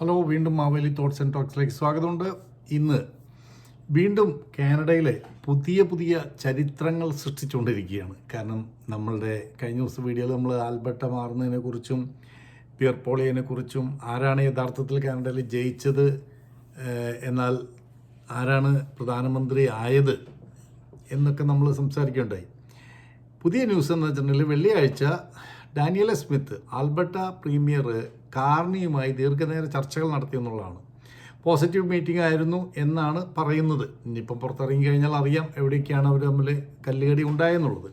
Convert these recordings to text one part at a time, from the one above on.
Hello വീണ്ടും Maveli thoughts and ടോക്സിലേക്ക് സ്വാഗതമുണ്ട്. ഇന്ന് വീണ്ടും കാനഡയിലെ പുതിയ പുതിയ ചരിത്രങ്ങൾ സൃഷ്ടിച്ചുകൊണ്ടിരിക്കുകയാണ്. കാരണം നമ്മളുടെ കഴിഞ്ഞ ദിവസം വീഡിയോയിൽ നമ്മൾ ആൽബർട്ട മാറുന്നതിനെ കുറിച്ചും പിയർ പോളിയനെ കുറിച്ചും ആരാണ് യഥാർത്ഥത്തിൽ കാനഡയിൽ ജയിച്ചത് എന്നാൽ ആരാണ് പ്രധാനമന്ത്രി ആയത് എന്നൊക്കെ നമ്മൾ സംസാരിക്കുകയുണ്ടായി പുതിയ ന്യൂസ് എന്ന് വെച്ചിട്ടുണ്ടെങ്കിൽ വെള്ളിയാഴ്ച ഡാനിയല സ്മിത്ത് ആൽബർട്ട പ്രീമിയർ കാർണിയുമായി ദീർഘനേര ചർച്ചകൾ നടത്തിയെന്നുള്ളതാണ് പോസിറ്റീവ് മീറ്റിംഗ് ആയിരുന്നു എന്നാണ് പറയുന്നത്. ഇനിയിപ്പം പുറത്തിറങ്ങി കഴിഞ്ഞാൽ അറിയാം എവിടെയൊക്കെയാണ് അവർ തമ്മിൽ കല്ലുകടി ഉണ്ടായെന്നുള്ളത്.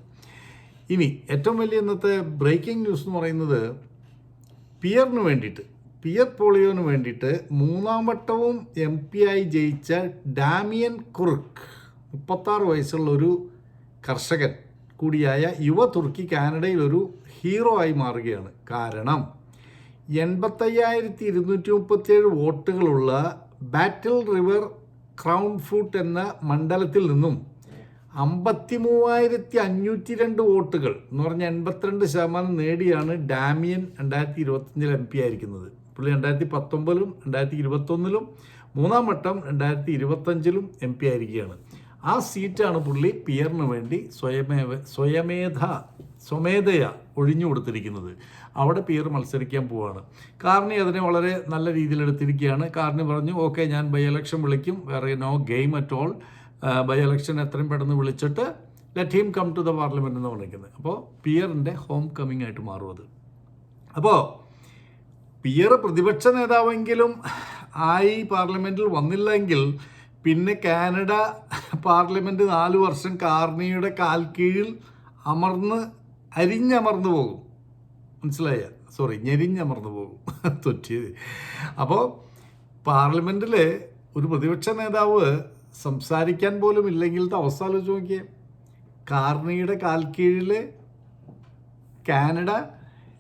ഇനി ഏറ്റവും വലിയ ഇന്നത്തെ ബ്രേക്കിംഗ് ന്യൂസ് എന്ന് പറയുന്നത് പിയറിന് വേണ്ടിയിട്ട് പിയർ പോളിയോന് വേണ്ടിയിട്ട് മൂന്നാം വട്ടവും എം പി ആയി ജയിച്ച ഡാമിയൻ കുറുക്ക് മുപ്പത്താറ് വയസ്സുള്ള ഒരു കർഷകൻ കൂടിയായ യുവ തുർക്കി കാനഡയിൽ ഒരു ഹീറോ ആയി മാറുകയാണ്. കാരണം എൺപത്തയ്യായിരത്തി ഇരുന്നൂറ്റി മുപ്പത്തിയേഴ് വോട്ടുകളുള്ള ബാറ്റിൽ റിവർ ക്രൗൺ ഫ്രൂട്ട് എന്ന മണ്ഡലത്തിൽ നിന്നും അമ്പത്തി മൂവായിരത്തി അഞ്ഞൂറ്റി രണ്ട് വോട്ടുകൾ എന്ന് പറഞ്ഞാൽ എൺപത്തിരണ്ട് ശതമാനം നേടിയാണ് ഡാമിയൻ രണ്ടായിരത്തി ഇരുപത്തഞ്ചിൽ എം പി ആയിരിക്കുന്നത്. പുള്ളി രണ്ടായിരത്തി പത്തൊമ്പതിലും രണ്ടായിരത്തി ഇരുപത്തൊന്നിലും മൂന്നാം വട്ടം രണ്ടായിരത്തി ഇരുപത്തഞ്ചിലും എം പി ആയിരിക്കുകയാണ്. ആ സീറ്റാണ് പുള്ളി പിയറിന് വേണ്ടി സ്വയമേവ സ്വയമേധ സ്വമേധയ ഒഴിഞ്ഞു കൊടുത്തിരിക്കുന്നത്. അവിടെ പിയർ മത്സരിക്കാൻ പോവാണ്. കാർണി അതിനെ വളരെ നല്ല രീതിയിൽ എടുത്തിരിക്കുകയാണ്. കാർണി പറഞ്ഞു ഓക്കെ ഞാൻ ബൈ എലക്ഷൻ വിളിക്കും. വേറെ no game at all by election എത്രയും പെട്ടെന്ന് വിളിച്ചിട്ട് let him come to the parliament എന്ന് വിളിക്കുന്നത്. അപ്പോൾ പിയറിന്റെ ഹോം കമ്മിങ് ആയിട്ട് മാറും അത്. അപ്പോൾ പിയർ പ്രതിപക്ഷ നേതാവെങ്കിലും ആയി പാർലമെന്റിൽ വന്നില്ലെങ്കിൽ പിന്നെ കാനഡ പാർലമെന്റ് നാല് വർഷം കാർണിയുടെ കാൽ കീഴിൽ അമർന്ന് അരിഞ്ഞമർന്നു പോകും. മനസ്സിലായ? സോറി ഞെരിഞ്ഞമർന്നു പോകും. തൊറ്റിയത്. അപ്പോൾ പാർലമെന്റിൽ ഒരു പ്രതിപക്ഷ നേതാവ് സംസാരിക്കാൻ പോലും ഇല്ലെങ്കിലത്തെ അവസ്ഥ ആലോചിച്ച് നോക്കിയേ. കാർണിയുടെ കാൽ കീഴിൽ കാനഡ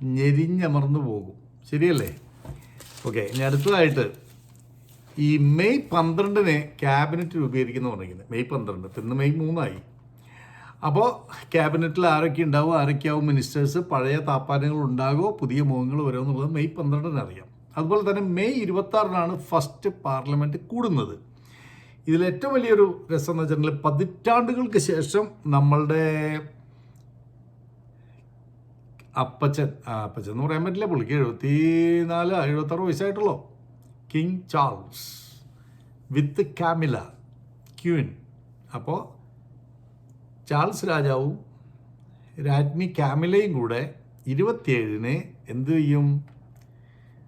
ഞെരിഞ്ഞമർന്നു പോകും. ശരിയല്ലേ? ഓക്കെ ഇനി അടുത്തതായിട്ട് ഈ മെയ് പന്ത്രണ്ടിന് ക്യാബിനറ്റ് രൂപീകരിക്കുന്നു പറഞ്ഞിരിക്കുന്നത് മെയ് പന്ത്രണ്ട് ഇന്ന് മെയ് മൂന്നായി. അപ്പോൾ ക്യാബിനറ്റിൽ ആരൊക്കെ ഉണ്ടാവും ആരൊക്കെയാവും മിനിസ്റ്റേഴ്സ്? പഴയ താപ്പാനങ്ങൾ ഉണ്ടാകുമോ പുതിയ മുഖങ്ങൾ വരുമോ എന്നുള്ളത് മെയ് പന്ത്രണ്ടിന് അറിയാം. അതുപോലെ തന്നെ മെയ് ഇരുപത്താറിനാണ് ഫസ്റ്റ് പാർലമെന്റ് കൂടുന്നത്. ഇതിൽ ഏറ്റവും വലിയൊരു രസം എന്ന് വെച്ചിട്ടുണ്ടെങ്കിൽ പതിറ്റാണ്ടുകൾക്ക് ശേഷം നമ്മളുടെ അപ്പച്ചൻ അപ്പച്ചൻ എന്ന് പറയാൻ പറ്റില്ല പുള്ളിക്ക് എഴുപത്തി നാല് എഴുപത്താറ് വയസ്സായിട്ടുള്ളൂ. King Charles with Camilla queen. അപ്പോൾ ചാൾസ് രാജാവും രാജ്ഞി കാമിലയും കൂടെ ഇരുപത്തിയേഴിന് എന്ത് ചെയ്യും?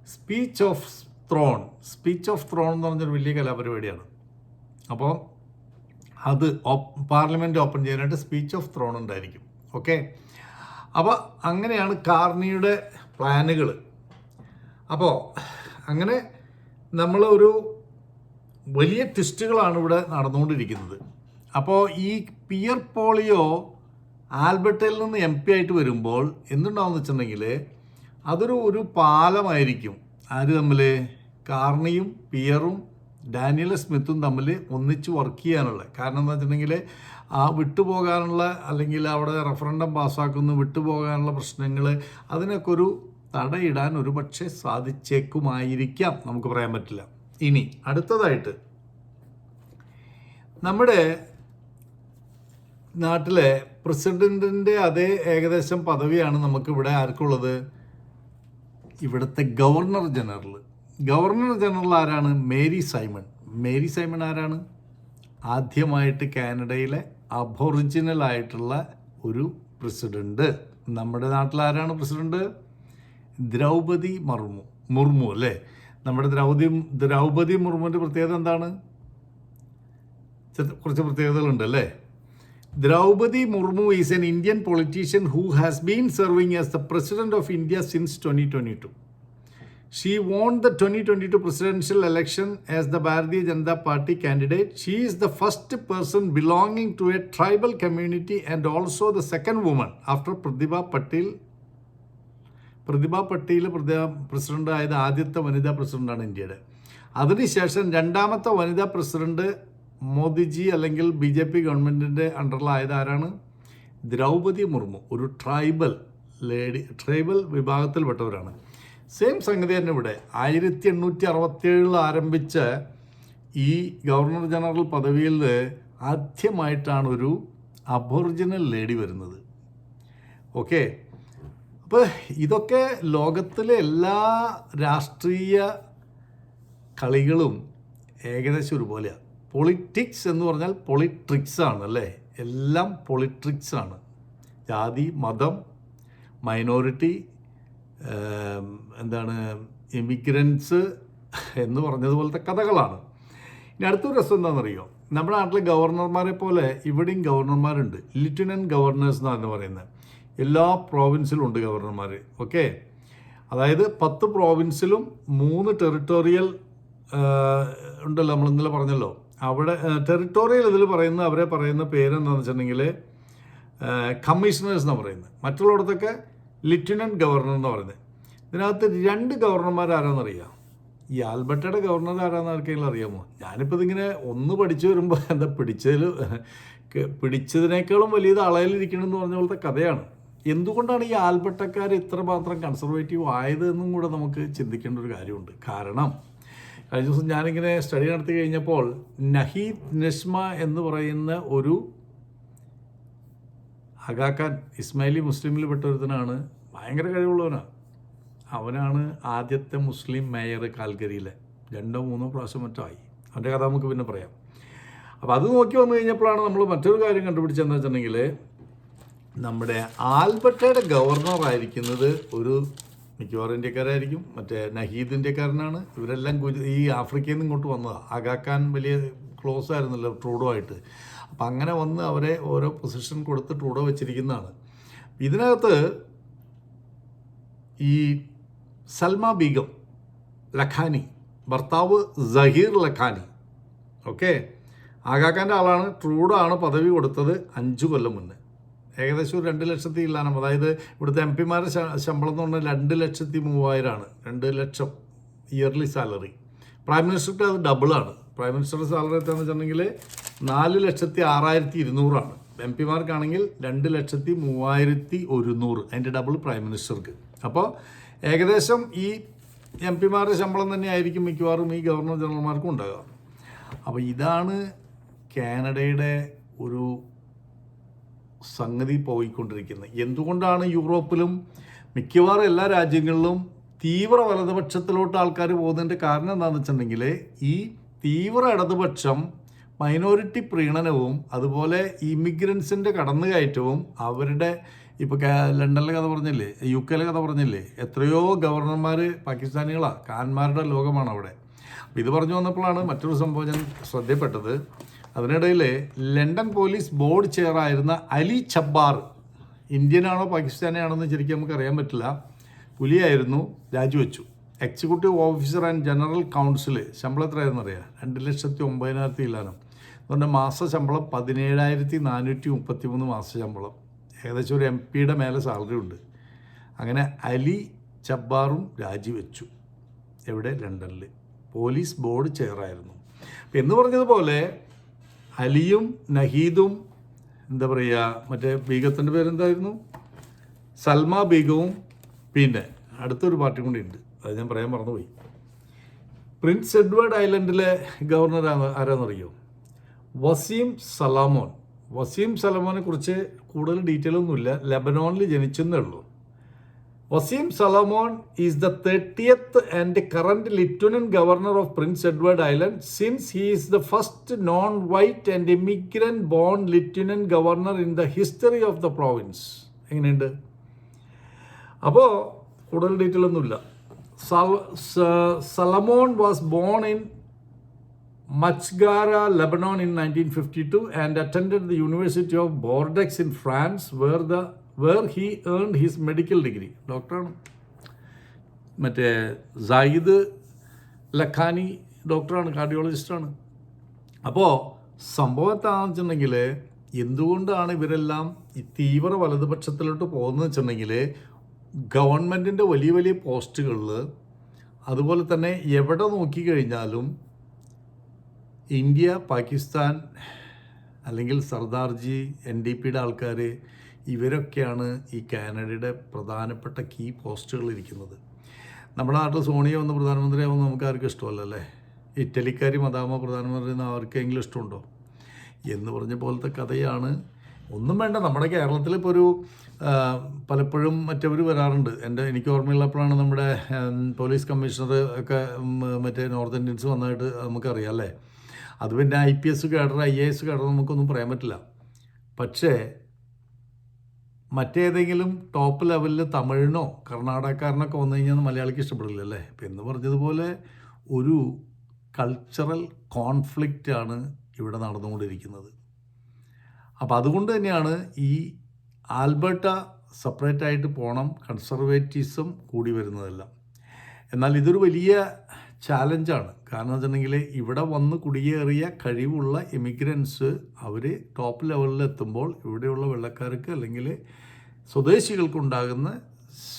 Speech of throne. Speech of throne എന്ന് പറഞ്ഞൊരു വലിയ കലാപരിപാടിയാണ്. അപ്പോൾ അത് പാർലമെന്റ് ഓപ്പൺ ചെയ്യാനായിട്ട് സ്പീച്ച് ഓഫ് ത്രോൺ ഉണ്ടായിരിക്കും. ഓക്കെ? അപ്പോൾ അങ്ങനെയാണ് കാർണിയുടെ പ്ലാനുകൾ. അപ്പോൾ അങ്ങനെ നമ്മളൊരു വലിയ ട്വിസ്റ്റുകളാണ് ഇവിടെ നടന്നുകൊണ്ടിരിക്കുന്നത്. അപ്പോൾ ഈ പിയർ പോളിയോ ആൽബർട്ടയിൽ നിന്ന് എം പി ആയിട്ട് വരുമ്പോൾ എന്തുണ്ടാവുമെന്ന് വെച്ചിട്ടുണ്ടെങ്കിൽ അതൊരു ഒരു പാലമായിരിക്കും. ആര് തമ്മിൽ കാർണിയും പിയറും ഡാനിയൽ സ്മിത്തും തമ്മിൽ ഒന്നിച്ച് വർക്ക് ചെയ്യാനുള്ള. കാരണം എന്താ വെച്ചിട്ടുണ്ടെങ്കിൽ ആ വിട്ടുപോകാനുള്ള അല്ലെങ്കിൽ അവിടെ റെഫറൻഡം പാസ്സാക്കുന്നു വിട്ടുപോകാനുള്ള പ്രശ്നങ്ങൾ അതിനൊക്കെ ഒരു തടയിടാൻ ഒരു പക്ഷേ സാധിച്ചേക്കുമായിരിക്കാം. നമുക്ക് പറയാൻ പറ്റില്ല. ഇനി അടുത്തതായിട്ട്. നമ്മുടെ നാട്ടിലെ പ്രസിഡന്റിന്റെ അതേ ഏകദേശം പദവിയാണ് നമുക്ക് ഇവിടെ ആർക്കുള്ളത്? ഇവിടുത്തെ ഗവർണർ ജനറൽ. ഗവർണർ ജനറൽ ആരാണ്? Mary Simon. മേരി സൈമൺ ആരാണ്? ആദ്യമായിട്ട് കാനഡയിലെ അബോറിജിനൽ ആയിട്ടുള്ള ഒരു പ്രസിഡന്റ്. നമ്മുടെ നാട്ടിൽ ആരാണ് പ്രസിഡന്റ്? ദ്രൗപതി മുർമു മുർമു അല്ലേ? നമ്മുടെ ദ്രൗപതി ദ്രൗപതി മുർമുവിന്റെ പ്രത്യേകത എന്താണ്? കുറച്ച് പ്രത്യേകതകളുണ്ട് അല്ലേ? Is an Indian politician who has been serving as the president of India since twenty twenty two she won the 2022 presidential election as the Bharatiya Janata Party candidate. She is the first person belonging to a tribal community and also the second woman after Pratibha Patil. Patel president ആയത് ആദ്യത്തെ വനിതാ പ്രസിഡന്റാണ് ഇന്ത്യയുടെ അതിനുശേഷം രണ്ടാമത്തെ വനിതാ president Modiji അല്ലെങ്കിൽ B J P ഗവൺമെന്റിന്റെ അണ്ടറിലായത് ആരാണ്? ദ്രൗപതി മുർമു ഒരു ട്രൈബൽ ലേഡി ട്രൈബൽ വിഭാഗത്തിൽപ്പെട്ടവരാണ്. സെയിം സംഗതി തന്നെ ഇവിടെ. ആയിരത്തി എണ്ണൂറ്റി അറുപത്തേഴിൽ ആരംഭിച്ച ഈ ഗവർണർ ജനറൽ പദവിയിൽ ആദ്യമായിട്ടാണ് ഒരു അബോറിജിനൽ ലേഡി വരുന്നത്. ഓക്കെ? അപ്പോൾ ഇതൊക്കെ ലോകത്തിലെ എല്ലാ രാഷ്ട്രീയ കളികളും ഏകദേശം ഒരുപോലെയാണ് പൊളിറ്റിക്സ് എന്ന് പറഞ്ഞാൽ പൊളിട്രിക്സ് ആണ് അല്ലേ? എല്ലാം പൊളിട്രിക്സ് ആണ്. ജാതി മതം മൈനോറിറ്റി എന്താണ് ഇമിഗ്രൻസ് എന്ന് പറഞ്ഞതുപോലത്തെ കഥകളാണ്. ഇനി അടുത്തൊരു രസം എന്താണെന്നറിയോ? നമ്മുടെ നാട്ടിലെ ഗവർണർമാരെ പോലെ ഇവിടെയും ഗവർണർമാരുണ്ട്. ലിറ്റനന്റ് ഗവർണേഴ്സ് എന്നാണ് പറയുന്നത്. എല്ലാ പ്രോവിൻസിലും ഉണ്ട് ഗവർണർമാർ ഓക്കെ അതായത് പത്ത് പ്രോവിൻസിലും മൂന്ന് ടെറിട്ടോറിയൽ ഉണ്ടല്ലോ നമ്മൾ ഇന്നലെ പറഞ്ഞല്ലോ. അവിടെ ടെറിട്ടോറിയൽ ഇതിൽ പറയുന്ന അവരെ പറയുന്ന പേരെന്താണെന്ന് വെച്ചിട്ടുണ്ടെങ്കിൽ കമ്മീഷണേഴ്സ് എന്നാണ് പറയുന്നത്. മറ്റുള്ളിടത്തൊക്കെ ലിറ്റനന്റ് ഗവർണർ എന്ന് പറയുന്നത്. ഇതിനകത്ത് രണ്ട് ഗവർണർമാർ ആരാന്നറിയാം ഈ ആൽബർട്ടയുടെ ഗവർണർ ആരാന്ന് ആർക്കെങ്കിലും അറിയാമോ? ഞാനിപ്പോൾ ഇതിങ്ങനെ ഒന്ന് പഠിച്ചു വരുമ്പോൾ എന്താ പിടിച്ചതിൽ പിടിച്ചതിനേക്കാളും വലിയത് അളയിലിരിക്കണമെന്ന് പറഞ്ഞ പോലത്തെ കഥയാണ്. എന്തുകൊണ്ടാണ് ഈ ആൽബർട്ടക്കാർ ഇത്രമാത്രം കൺസർവേറ്റീവ് ആയത് എന്നും കൂടെ നമുക്ക് ചിന്തിക്കേണ്ട ഒരു കാര്യമുണ്ട്. കാരണം കഴിഞ്ഞ ദിവസം ഞാനിങ്ങനെ സ്റ്റഡി നടത്തി കഴിഞ്ഞപ്പോൾ നഹീദ് നസ്മ എന്ന് പറയുന്ന ഒരു അഗാഖാൻ ഇസ്മായിലി മുസ്ലിമിൽ പെട്ടൊരുത്തനാണ് ഭയങ്കര കഴിവുള്ളവനാണ് അവനാണ് ആദ്യത്തെ മുസ്ലിം മേയർ കാൽഗരിയിലെ. രണ്ടോ മൂന്നോ പ്രാവശ്യം മറ്റോ ആയി. അവന്റെ കഥ നമുക്ക് പിന്നെ പറയാം. അപ്പോൾ അത് നോക്കി വന്നു കഴിഞ്ഞപ്പോഴാണ് നമ്മൾ മറ്റൊരു കാര്യം കണ്ടുപിടിച്ചതെന്ന് വെച്ചിട്ടുണ്ടെങ്കിൽ നമ്മുടെ ആൽബർട്ടയുടെ ഗവർണറായിരിക്കുന്നത് ഒരു മിക്കവാറും ഇന്ത്യക്കാരായിരിക്കും. മറ്റേ നഹീദ് ഇന്ത്യക്കാരനാണ്. ഇവരെല്ലാം ഈ ആഫ്രിക്കയിൽ നിന്ന് ഇങ്ങോട്ട് വന്നതാണ് ആഗാക്കാൻ വലിയ ക്ലോസ് ആയിരുന്നല്ലോ ട്രൂഡോ ആയിട്ട് അപ്പം അങ്ങനെ വന്ന് അവരെ ഓരോ പൊസിഷൻ കൊടുത്ത് ട്രൂഡോ വെച്ചിരിക്കുന്നതാണ്. ഇതിനകത്ത് ഈ സൽമ ബീഗം ലഖാനി ഭർത്താവ് സഹീർ ലഖാനി ഓക്കെ ആഗാഖാന്റെ ആളാണ്. ട്രൂഡോ ആണ് പദവി കൊടുത്തത് അഞ്ചു കൊല്ലം മുന്നേ. ഏകദേശം ഒരു രണ്ട് ലക്ഷത്തി ഇല്ലാനും. അതായത് ഇവിടുത്തെ എം പിമാരുടെ ശമ്പളം എന്ന് പറഞ്ഞാൽ രണ്ട് ലക്ഷത്തി മൂവായിരമാണ് രണ്ട് ലക്ഷം ഇയർലി സാലറി പ്രൈം മിനിസ്റ്റർക്ക് അത് ഡബിളാണ് പ്രൈം മിനിസ്റ്ററുടെ സാലറി എത്രയാണെന്ന് വെച്ചിട്ടുണ്ടെങ്കിൽ നാല് ലക്ഷത്തി ആറായിരത്തി ഇരുന്നൂറാണ്. എം പിമാർക്കാണെങ്കിൽ രണ്ട് ലക്ഷത്തി മൂവായിരത്തി ഒരുന്നൂറ്. അതിന്റെ ഡബിൾ പ്രൈം മിനിസ്റ്റർക്ക് അപ്പോൾ ഏകദേശം ഈ എം പിമാരുടെ ശമ്പളം തന്നെ ആയിരിക്കും മിക്കവാറും ഈ ഗവർണർ ജനറൽമാർക്കും ഉണ്ടാകുക അപ്പോൾ ഇതാണ് കാനഡയുടെ ഒരു സംഗതി പോയിക്കൊണ്ടിരിക്കുന്നത് എന്തുകൊണ്ടാണ് യൂറോപ്പിലും മിക്കവാറും എല്ലാ രാജ്യങ്ങളിലും തീവ്ര വലതുപക്ഷത്തിലോട്ട് ആൾക്കാർ പോകുന്നതിന്റെ കാരണം എന്താണെന്ന് വെച്ചിട്ടുണ്ടെങ്കിൽ ഈ തീവ്ര ഇടതുപക്ഷം മൈനോറിറ്റി പ്രീണനവും അതുപോലെ ഇമിഗ്രൻസിന്റെ കടന്നുകയറ്റവും അവരുടെ ഇപ്പോൾ ലണ്ടനിലെ കഥ പറഞ്ഞില്ലേ യു കെയിലെ കഥ പറഞ്ഞില്ലേ എത്രയോ ഗവർണർമാർ പാകിസ്ഥാനികളാണ് കാന്മാരുടെ ലോകമാണ് അവിടെ. അപ്പോൾ ഇത് പറഞ്ഞു വന്നപ്പോഴാണ് മറ്റൊരു സംഭവം ഞാൻ ശ്രദ്ധപ്പെട്ടത് അതിനിടയിൽ ലണ്ടൻ പോലീസ് ബോർഡ് ചെയറായിരുന്ന അലി ചബ്ബാർ ഇന്ത്യനാണോ പാകിസ്ഥാനിയാണോ എന്ന് ശരിക്കും നമുക്ക് അറിയാൻ പറ്റില്ല. പുലിയായിരുന്നു രാജിവെച്ചു. Executive officer and general counsel ശമ്പളം എത്രയായിരുന്നു അറിയാം? രണ്ട് ലക്ഷത്തി ഒമ്പതിനായിരത്തി ഇല്ലാനും. അതുകൊണ്ട് മാസ ശമ്പളം പതിനേഴായിരത്തി നാനൂറ്റി മുപ്പത്തി മൂന്ന് മാസ ശമ്പളം. ഏകദേശം ഒരു എം പിയുടെ മേലെ സാലറി ഉണ്ട്. അങ്ങനെ അലി ചബ്ബാറും രാജിവെച്ചു. എവിടെ? ലണ്ടനിൽ പോലീസ് ബോർഡ് ചെയറായിരുന്നു. എന്ന് പറഞ്ഞതുപോലെ അലിയും നഹീദും എന്താ പറയുക മറ്റേ ബീഗത്തിന്റെ പേരെന്തായിരുന്നു? സൽമ ബീഗവും പിന്നെ അടുത്തൊരു പാർട്ടി കൂടി ഉണ്ട്. അത് ഞാൻ പറയാൻ മറന്നുപോയി. പ്രിൻസ് എഡ്വേർഡ് ഐലൻഡിലെ ഗവർണർ ആരാന്നറിയോ? വസീം സലാമോൻ. വസീം സലമോനെ കുറിച്ച് കൂടുതൽ ഡീറ്റെയിൽ ഒന്നുമില്ല. ലബനോണിൽ ജനിച്ചെന്നേ ഉള്ളൂ. Wassim Salamoun is the thirtieth and current lieutenant governor of Prince Edward Island since he is the first non white and immigrant born lieutenant governor in the history of the province എങ്ങനെയുണ്ട്? അപ്പോൾ കൂടുതൽ detail ഒന്നുമില്ല Salamoun was born in Machgara, Lebanon in 1952 and attended the University of Bordeaux in France where the where he earn his medical degree ഡോക്ടറാണ് മറ്റേ Zayed ലഖാനി ഡോക്ടറാണ് കാർഡിയോളജിസ്റ്റാണ് അപ്പോൾ സംഭവം എന്താണെന്ന് വെച്ചിട്ടുണ്ടെങ്കിൽ എന്തുകൊണ്ടാണ് ഇവരെല്ലാം ഈ തീവ്ര വലതുപക്ഷത്തിലോട്ട് പോകുന്നത് വെച്ചിട്ടുണ്ടെങ്കിൽ ഗവൺമെന്റിന്റെ വലിയ വലിയ പോസ്റ്റുകളിൽ അതുപോലെ തന്നെ എവിടെ നോക്കിക്കഴിഞ്ഞാലും ഇന്ത്യ പാകിസ്ഥാൻ അല്ലെങ്കിൽ സർദാർജി എൻ ഡി പിയുടെ ആൾക്കാർ ഇവരൊക്കെയാണ് ഈ കാനഡയുടെ പ്രധാനപ്പെട്ട കീ പോസ്റ്റുകളിരിക്കുന്നത് നമ്മുടെ നാട്ടിൽ സോണിയ വന്ന് പ്രധാനമന്ത്രിയാവുന്ന നമുക്ക് ആർക്കും ഇഷ്ടമല്ല അല്ലേ? ഇറ്റലിക്കാരി മദാമ പ്രധാനമന്ത്രി എന്ന് ആർക്കെങ്കിലും ഇഷ്ടമുണ്ടോ? എന്ന് പറഞ്ഞ പോലത്തെ കഥയാണ്. ഒന്നും വേണ്ട നമ്മുടെ കേരളത്തിൽ ഇപ്പോൾ ഒരു പലപ്പോഴും മറ്റവർ വരാറുണ്ട്. എന്റെ എനിക്ക് ഓർമ്മയുള്ളപ്പോഴാണ് നമ്മുടെ പോലീസ് കമ്മീഷണർ ഒക്കെ മറ്റേ നോർത്ത് ഇന്ത്യൻസ് വന്നതായിട്ട് നമുക്കറിയാം അല്ലേ? അത് പിന്നെ I P S cadre I A S cadre നമുക്കൊന്നും പറയാൻ പറ്റില്ല. പക്ഷേ മറ്റേതെങ്കിലും ടോപ്പ് ലെവലിൽ തമിഴിനോ കർണാടകക്കാരനൊക്കെ വന്നു കഴിഞ്ഞാൽ മലയാളിക്ക് ഇഷ്ടപ്പെടില്ല അല്ലേ? ഇപ്പം എന്ന് പറഞ്ഞതുപോലെ ഒരു കൾച്ചറൽ കോൺഫ്ലിക്റ്റാണ് ഇവിടെ നടന്നുകൊണ്ടിരിക്കുന്നത്. അപ്പോൾ അതുകൊണ്ട് തന്നെയാണ് ഈ ആൽബർട്ട സെപ്പറേറ്റ് ആയിട്ട് പോകണം കൺസർവേറ്റീവ്സും കൂടി വരുന്നതെല്ലാം. എന്നാൽ ഇതൊരു വലിയ ചാലഞ്ചാണ് കാരണം വെച്ചിട്ടുണ്ടെങ്കിൽ ഇവിടെ വന്ന് കുടിയേറിയ കഴിവുള്ള എമിഗ്രൻസ് അവർ ടോപ്പ് ലെവലിൽ എത്തുമ്പോൾ ഇവിടെയുള്ള വെള്ളക്കാർക്ക് അല്ലെങ്കിൽ സ്വദേശികൾക്കുണ്ടാകുന്ന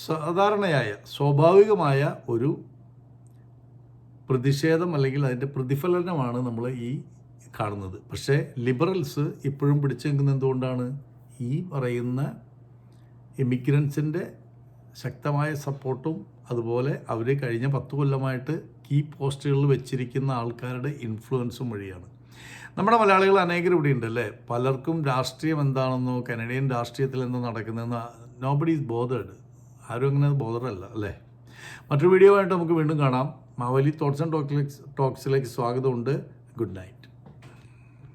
സാധാരണയായ സ്വാഭാവികമായ ഒരു പ്രതിഷേധം അല്ലെങ്കിൽ അതിന്റെ പ്രതിഫലനമാണ് നമ്മൾ ഈ കാണുന്നത്. പക്ഷേ ലിബറൽസ് ഇപ്പോഴും പിടിച്ചു നിൽക്കുന്നത് എന്തുകൊണ്ടാണ്? ഈ പറയുന്ന എമിഗ്രൻസിന്റെ ശക്തമായ സപ്പോർട്ടും അതുപോലെ അവർ കഴിഞ്ഞ പത്ത് കൊല്ലമായിട്ട് കീ പോസ്റ്റുകളിൽ വെച്ചിരിക്കുന്ന ആൾക്കാരുടെ ഇൻഫ്ലുവൻസും വഴിയാണ്. നമ്മുടെ മലയാളികൾ അനേകർ ഇവിടെ ഉണ്ട് അല്ലേ? പലർക്കും രാഷ്ട്രീയം എന്താണെന്നോ കനഡിയൻ രാഷ്ട്രീയത്തിൽ എന്തോ നടക്കുന്നതെന്ന് നോബഡി ഈസ് ബോധേഡ് ആരും അങ്ങനെ ബോധറല്ല അല്ലേ മറ്റൊരു വീഡിയോ ആയിട്ട് നമുക്ക് വീണ്ടും കാണാം. മാവലി തോട്ട്സ് ആൻഡ് ടോക്സിലേക്ക് സ്വാഗതമുണ്ട്. Good night